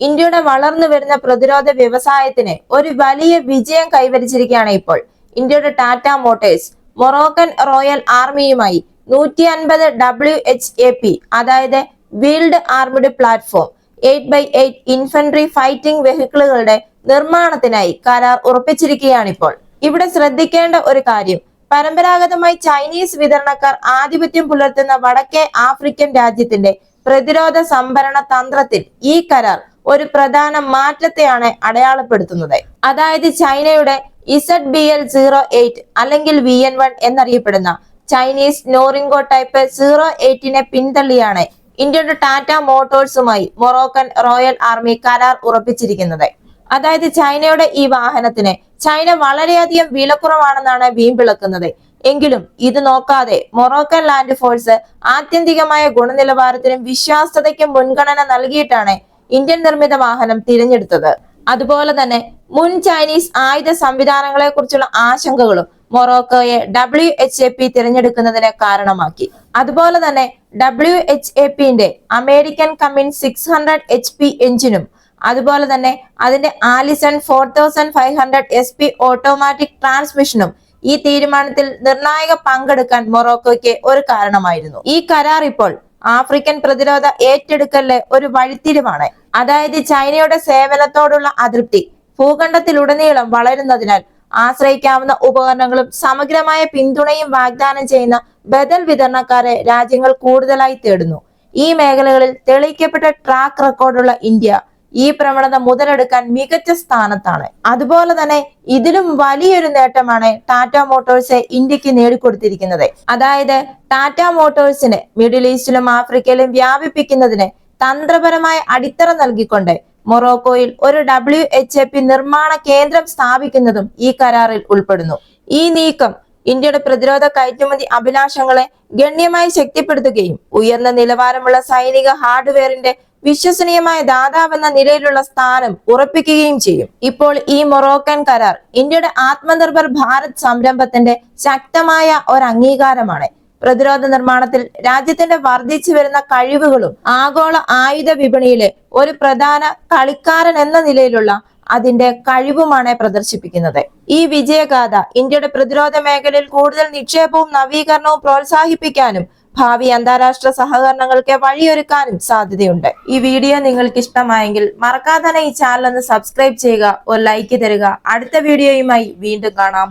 ഇന്ത്യയുടെ വളർന്നു വരുന്ന പ്രതിരോധ വ്യവസായത്തിന് ഒരു വലിയ വിജയം കൈവരിച്ചിരിക്കുകയാണ് ഇപ്പോൾ. ഇന്ത്യയുടെ ടാറ്റ മോട്ടേഴ്സ് മൊറോക്കൻ റോയൽ ആർമിയുമായി നൂറ്റി അൻപത് ഡബ്ല്യു എച്ച് എ പി അതായത് wheeled armoured platform eight by eight infantry fighting വെഹിക്കിളുകളുടെ നിർമ്മാണത്തിനായി കരാർ ഉറപ്പിച്ചിരിക്കുകയാണിപ്പോൾ. ഇവിടെ ശ്രദ്ധിക്കേണ്ട ഒരു കാര്യം പരമ്പരാഗതമായി ചൈനീസ് വിതരണക്കാർ ആധിപത്യം പുലർത്തുന്ന വടക്കേ ആഫ്രിക്കൻ രാജ്യത്തിന്റെ പ്രതിരോധ സംഭരണ തന്ത്രത്തിൽ ഈ കരാർ ഒരു പ്രധാന മാറ്റത്തെയാണ് അടയാളപ്പെടുത്തുന്നത്. അതായത് ചൈനയുടെ Z B L zero eight അല്ലെങ്കിൽ വി എൻ വൺ എന്നറിയപ്പെടുന്ന ചൈനീസ് നോറിംഗോ ടൈപ്പ് സീറോ എയ്റ്റിനെ പിന്തള്ളിയാണ് ഇന്ത്യയുടെ ടാറ്റ മോട്ടോഴ്സുമായി മൊറോക്കൻ റോയൽ ആർമി കരാർ ഉറപ്പിച്ചിരിക്കുന്നത്. അതായത് ചൈനയുടെ ഈ വാഹനത്തിന് ചൈന വളരെയധികം വിലക്കുറവാണെന്നാണ് വീമ്പിളക്കുന്നത് എങ്കിലും ഇത് നോക്കാതെ മൊറോക്കൻ ലാൻഡ് ഫോഴ്സ് ആത്യന്തികമായ ഗുണനിലവാരത്തിനും വിശ്വാസ്യതയ്ക്കും മുൻഗണന നൽകിയിട്ടാണ് ഇന്ത്യൻ നിർമ്മിത വാഹനം തിരഞ്ഞെടുത്തത്. അതുപോലെ തന്നെ മുൻ ചൈനീസ് ആയുധ സംവിധാനങ്ങളെ കുറിച്ചുള്ള ആശങ്കകളും മൊറോക്കോയെ ഡബ്ല്യു എച്ച് എ പി തിരഞ്ഞെടുക്കുന്നതിന് കാരണമാക്കി. അതുപോലെ തന്നെ ഡബ്ല്യു എച്ച് എ പിന്റെ American Cummins six hundred H P എഞ്ചിനും അതുപോലെ തന്നെ അതിന്റെ Allison four thousand five hundred S P automatic ട്രാൻസ്മിഷനും ഈ തീരുമാനത്തിൽ നിർണായക പങ്കെടുക്കാൻ മൊറോക്കോയ്ക്ക് ഒരു കാരണമായിരുന്നു. ഈ കരാർ ഇപ്പോൾ ആഫ്രിക്കൻ പ്രതിരോധ ഏറ്റെടുക്കലിലെ ഒരു വഴിത്തിരിവാണ്. അതായത് ചൈനയുടെ സേവനത്തോടുള്ള അതൃപ്തി. ഭൂഖണ്ഡത്തിലുടനീളം വളരുന്നതിനാൽ ആശ്രയിക്കാവുന്ന ഉപകരണങ്ങളും സമഗ്രമായ പിന്തുണയും വാഗ്ദാനം ചെയ്യുന്ന ബദൽ വിതരണക്കാരെ രാജ്യങ്ങൾ കൂടുതലായി തേടുന്നു. ഈ മേഖലകളിൽ തെളിയിക്കപ്പെട്ട ട്രാക്ക് റെക്കോർഡുള്ള ഇന്ത്യ ഈ പ്രവണത മുതലെടുക്കാൻ മികച്ച സ്ഥാനത്താണ്. അതുപോലെ തന്നെ ഇതിലും വലിയൊരു നേട്ടമാണ് ടാറ്റ മോട്ടോഴ്സ് ഇന്ത്യയ്ക്ക് നേടിക്കൊടുത്തിരിക്കുന്നത്. അതായത് ടാറ്റ മോട്ടോഴ്സിനെ മിഡിൽ ഈസ്റ്റിലും ആഫ്രിക്കയിലും വ്യാപിപ്പിക്കുന്നതിന് തന്ത്രപരമായ അടിത്തറ നൽകിക്കൊണ്ട് മൊറോക്കോയിൽ ഒരു ഡബ്ല്യു എച്ച് എ പി നിർമ്മാണ കേന്ദ്രം സ്ഥാപിക്കുന്നതും ഈ കരാറിൽ ഉൾപ്പെടുന്നു. ഈ നീക്കം ഇന്ത്യയുടെ പ്രതിരോധ കയറ്റുമതി അഭിലാഷങ്ങളെ ഗണ്യമായി ശക്തിപ്പെടുത്തുകയും ഉയർന്ന നിലവാരമുള്ള സൈനിക ഹാർഡ്വെയറിന്റെ വിശ്വസനീയമായ ദാതാവെന്ന നിലയിലുള്ള സ്ഥാനം ഉറപ്പിക്കുകയും ചെയ്യും. ഇപ്പോൾ ഈ മൊറോക്കൻ കരാർ ഇന്ത്യയുടെ ആത്മനിർഭർ ഭാരത് സംരംഭത്തിന്റെ ശക്തമായ ഒരു അംഗീകാരമാണ്. പ്രതിരോധ നിർമ്മാണത്തിൽ രാജ്യത്തിന്റെ വർദ്ധിച്ചു വരുന്ന കഴിവുകളും ആഗോള ആയുധ വിപണിയിലെ ഒരു പ്രധാന കളിക്കാരൻ എന്ന നിലയിലുള്ള അതിന്റെ കഴിവുമാണ് പ്രദർശിപ്പിക്കുന്നത്. ഈ വിജയഗാഥ ഇന്ത്യയുടെ പ്രതിരോധ മേഖലയിൽ കൂടുതൽ നിക്ഷേപവും നവീകരണവും പ്രോത്സാഹിപ്പിക്കാനും ഭാവി അന്താരാഷ്ട്ര സഹകരണങ്ങൾക്ക് വഴിയൊരുക്കാനും സാധ്യതയുണ്ട്. ഈ വീഡിയോ നിങ്ങൾക്ക് ഇഷ്ടമായെങ്കിൽ മറക്കാതെ ഈ ചാനൽ ഒന്ന് സബ്സ്ക്രൈബ് ചെയ്യുക ഒരു ലൈക്ക് തരിക. അടുത്ത വീഡിയോയുമായി വീണ്ടും കാണാം.